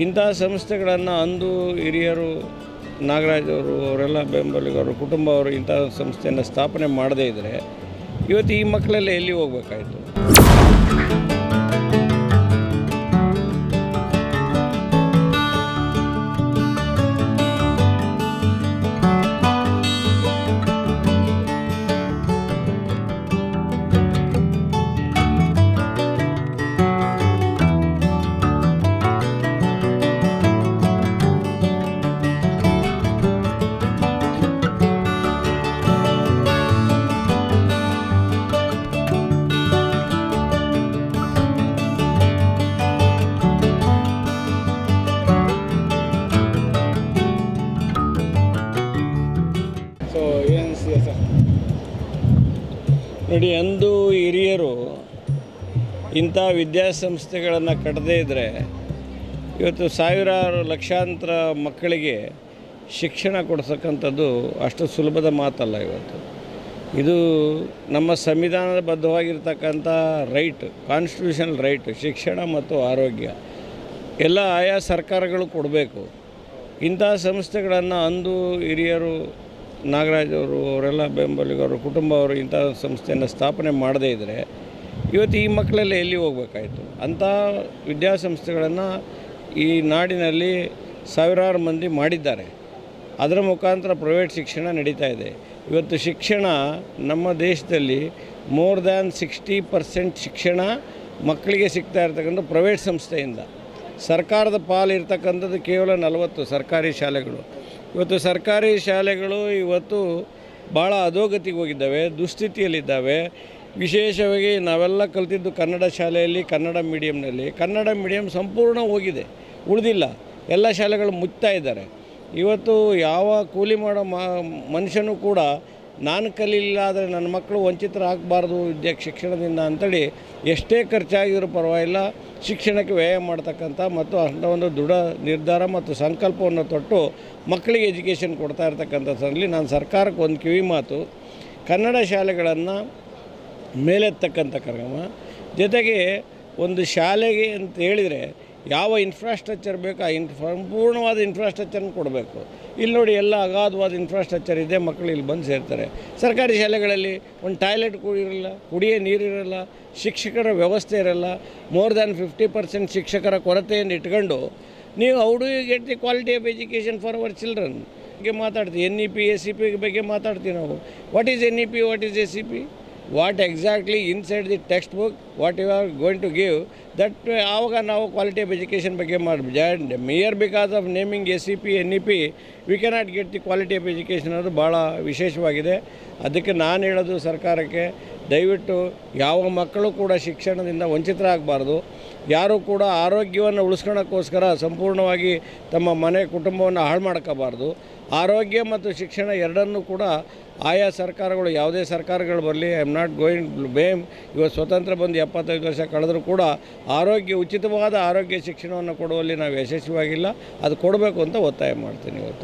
ಇಂಥ ಸಂಸ್ಥೆಗಳನ್ನು ಅಂದು ಹಿರಿಯರು ನಾಗರಾಜ್ ಅವರು ಅವರೆಲ್ಲ ಬೆಂಬಲಿಗರು, ಕುಟುಂಬ ಅವರು ಇಂಥ ಸಂಸ್ಥೆಯನ್ನು ಸ್ಥಾಪನೆ ಮಾಡದೇ ಇದ್ದರೆ ಇವತ್ತು ಈ ಮಕ್ಕಳೆಲ್ಲ ಎಲ್ಲಿ ಹೋಗ್ಬೇಕಾಯ್ತು? ನೋಡಿ, ಅಂದು ಹಿರಿಯರು ಇಂಥ ವಿದ್ಯಾಸಂಸ್ಥೆಗಳನ್ನು ಕಟ್ಟದೇ ಇದ್ದರೆ ಇವತ್ತು ಸಾವಿರಾರು ಲಕ್ಷಾಂತರ ಮಕ್ಕಳಿಗೆ ಶಿಕ್ಷಣ ಕೊಡ್ಸಕ್ಕಂಥದ್ದು ಅಷ್ಟು ಸುಲಭದ ಮಾತಲ್ಲ ಇವತ್ತು. ಇದು ನಮ್ಮ ಸಂವಿಧಾನದ ಬದ್ಧವಾಗಿರ್ತಕ್ಕಂಥ ರೈಟ್ ಕಾನ್ಸ್ಟಿಟ್ಯೂಷನಲ್ ರೈಟ್, ಶಿಕ್ಷಣ ಮತ್ತು ಆರೋಗ್ಯ. ಎಲ್ಲ ಆಯಾ ಸರ್ಕಾರಗಳು ಕೊಡಬೇಕು. ಇಂಥ ಸಂಸ್ಥೆಗಳನ್ನು ಅಂದು ಹಿರಿಯರು ನಾಗರಾಜ್ ಅವರು, ಅವರೆಲ್ಲ ಬೆಂಬಲಿಗರು ಕುಟುಂಬ ಅವರು ಇಂಥ ಸಂಸ್ಥೆಯನ್ನು ಸ್ಥಾಪನೆ ಮಾಡದೇ ಇದ್ದರೆ ಇವತ್ತು ಈ ಮಕ್ಕಳೆಲ್ಲ ಎಲ್ಲಿ ಹೋಗ್ಬೇಕಾಯ್ತು? ಅಂಥ ವಿದ್ಯಾಸಂಸ್ಥೆಗಳನ್ನು ಈ ನಾಡಿನಲ್ಲಿ ಸಾವಿರಾರು ಮಂದಿ ಮಾಡಿದ್ದಾರೆ. ಅದರ ಮುಖಾಂತರ ಪ್ರೈವೇಟ್ ಶಿಕ್ಷಣ ನಡೀತಾ ಇದೆ. ಇವತ್ತು ಶಿಕ್ಷಣ ನಮ್ಮ ದೇಶದಲ್ಲಿ ಮೋರ್ ದ್ಯಾನ್ ಸಿಕ್ಸ್ಟಿ ಪರ್ಸೆಂಟ್ ಶಿಕ್ಷಣ ಮಕ್ಕಳಿಗೆ ಸಿಗ್ತಾ ಇರ್ತಕ್ಕಂಥ ಪ್ರೈವೇಟ್ ಸಂಸ್ಥೆಯಿಂದ. ಸರ್ಕಾರದ ಪಾಲು ಇರ್ತಕ್ಕಂಥದ್ದು ಕೇವಲ ನಲವತ್ತು ಸರ್ಕಾರಿ ಶಾಲೆಗಳು. ಇವತ್ತು ಸರ್ಕಾರಿ ಶಾಲೆಗಳು ಇವತ್ತು ಭಾಳ ಅಧೋಗತಿಗೆ ಹೋಗಿದ್ದಾವೆ, ದುಸ್ಥಿತಿಯಲ್ಲಿದ್ದಾವೆ. ವಿಶೇಷವಾಗಿ ನಾವೆಲ್ಲ ಕಲಿತಿದ್ದು ಕನ್ನಡ ಶಾಲೆಯಲ್ಲಿ, ಕನ್ನಡ ಮೀಡಿಯಮ್ನಲ್ಲಿ ಕನ್ನಡ ಮೀಡಿಯಮ್ ಸಂಪೂರ್ಣ ಹೋಗಿದೆ, ಉಳಿದಿಲ್ಲ. ಎಲ್ಲ ಶಾಲೆಗಳು ಮುಚ್ತಾ ಇದ್ದಾರೆ. ಇವತ್ತು ಯಾವ ಕೂಲಿ ಮಾಡೋ ಮನುಷ್ಯನೂ ಕೂಡ ನಾನು ಕಲೀಲಿಲ್ಲ ಆದರೆ ನನ್ನ ಮಕ್ಕಳು ವಂಚಿತರಾಗಬಾರ್ದು ವಿದ್ಯಾ ಶಿಕ್ಷಣದಿಂದ ಅಂತೇಳಿ ಎಷ್ಟೇ ಖರ್ಚಾಗಿದ್ರೂ ಪರವಾಗಿಲ್ಲ, ಶಿಕ್ಷಣಕ್ಕೆ ವ್ಯಯ ಮಾಡ್ತಕ್ಕಂಥ ಮತ್ತು ಅಂಥ ಒಂದು ದೃಢ ನಿರ್ಧಾರ ಮತ್ತು ಸಂಕಲ್ಪವನ್ನು ತೊಟ್ಟು ಮಕ್ಕಳಿಗೆ ಎಜುಕೇಷನ್ ಕೊಡ್ತಾ ಇರ್ತಕ್ಕಂಥದ್ರಲ್ಲಿ ನಾನು ಸರ್ಕಾರಕ್ಕೆ ಒಂದು ಕಿವಿ ಮಾತು, ಕನ್ನಡ ಶಾಲೆಗಳನ್ನು ಮೇಲೆತ್ತಕ್ಕಂಥ ಕ್ರಮ, ಜೊತೆಗೆ ಒಂದು ಶಾಲೆಗೆ ಅಂತ ಹೇಳಿದರೆ ಯಾವ ಇನ್ಫ್ರಾಸ್ಟ್ರಕ್ಚರ್ ಬೇಕು? ಆ ಇನ್ ಸಂಪೂರ್ಣವಾದ ಇನ್ಫ್ರಾಸ್ಟ್ರಕ್ಚರ್ನ ಕೊಡಬೇಕು. ಇಲ್ಲಿ ನೋಡಿ ಎಲ್ಲ ಅಗಾಧವಾದ ಇನ್ಫ್ರಾಸ್ಟ್ರಕ್ಚರ್ ಇದೆ ಮಕ್ಕಳು ಇಲ್ಲಿ ಬಂದು ಸೇರ್ತಾರೆ. ಸರ್ಕಾರಿ ಶಾಲೆಗಳಲ್ಲಿ ಒಂದು ಟಾಯ್ಲೆಟ್ ಕೂಡ ಇರಲ್ಲ, ಕುಡಿಯೋ ನೀರಿರಲ್ಲ ಶಿಕ್ಷಕರ ವ್ಯವಸ್ಥೆ ಇರಲ್ಲ. ಮೋರ್ ದ್ಯಾನ್ ಫಿಫ್ಟಿ ಪರ್ಸೆಂಟ್ ಶಿಕ್ಷಕರ ಕೊರತೆಯನ್ನು ಇಟ್ಕೊಂಡು ನೀವು how do you get the quality of education for our children ಬಗ್ಗೆ ಮಾತಾಡ್ತೀವಿ. N E P S C P ಬಗ್ಗೆ ಮಾತಾಡ್ತೀವಿ ನಾವು. What is N E P what is S C P what exactly inside the text book what you are going to give that ಆವಾಗ ನಾವು quality of education ಬಗ್ಗೆ ಮಾಡಿ mayor because of naming S C P N E P we cannot get the quality of education ಅದು ಭಾಳ ವಿಶೇಷವಾಗಿದೆ. ಅದಕ್ಕೆ ನಾನು ಹೇಳೋದು ಸರ್ಕಾರಕ್ಕೆ, ದಯವಿಟ್ಟು ಯಾವ ಮಕ್ಕಳು ಕೂಡ ಶಿಕ್ಷಣದಿಂದ ವಂಚಿತರಾಗಬಾರ್ದು. ಯಾರೂ ಕೂಡ ಆರೋಗ್ಯವನ್ನು ಉಳಿಸ್ಕೊಳ್ಳೋಕ್ಕೋಸ್ಕರ ಸಂಪೂರ್ಣವಾಗಿ ತಮ್ಮ ಮನೆ, ಕುಟುಂಬವನ್ನು ಹಾಳು ಮಾಡ್ಕೋಬಾರ್ದು. ಆರೋಗ್ಯ ಮತ್ತು ಶಿಕ್ಷಣ ಎರಡನ್ನೂ ಕೂಡ ಆಯಾ ಸರ್ಕಾರಗಳು, ಯಾವುದೇ ಸರ್ಕಾರಗಳು ಬರಲಿ I am not going blame ಇವತ್ತು ಸ್ವತಂತ್ರ ಬಂದು ಎಪ್ಪತ್ತೈದು ವರ್ಷ ಕಳೆದರೂ ಕೂಡ ಆರೋಗ್ಯ, ಉಚಿತವಾದ ಆರೋಗ್ಯ ಶಿಕ್ಷಣವನ್ನು ಕೊಡುವಲ್ಲಿ ನಾವು ಯಶಸ್ವಿಯಾಗಿಲ್ಲ. ಅದು ಕೊಡಬೇಕು ಅಂತ ಒತ್ತಾಯ ಮಾಡ್ತೀನಿ ಇವತ್ತು.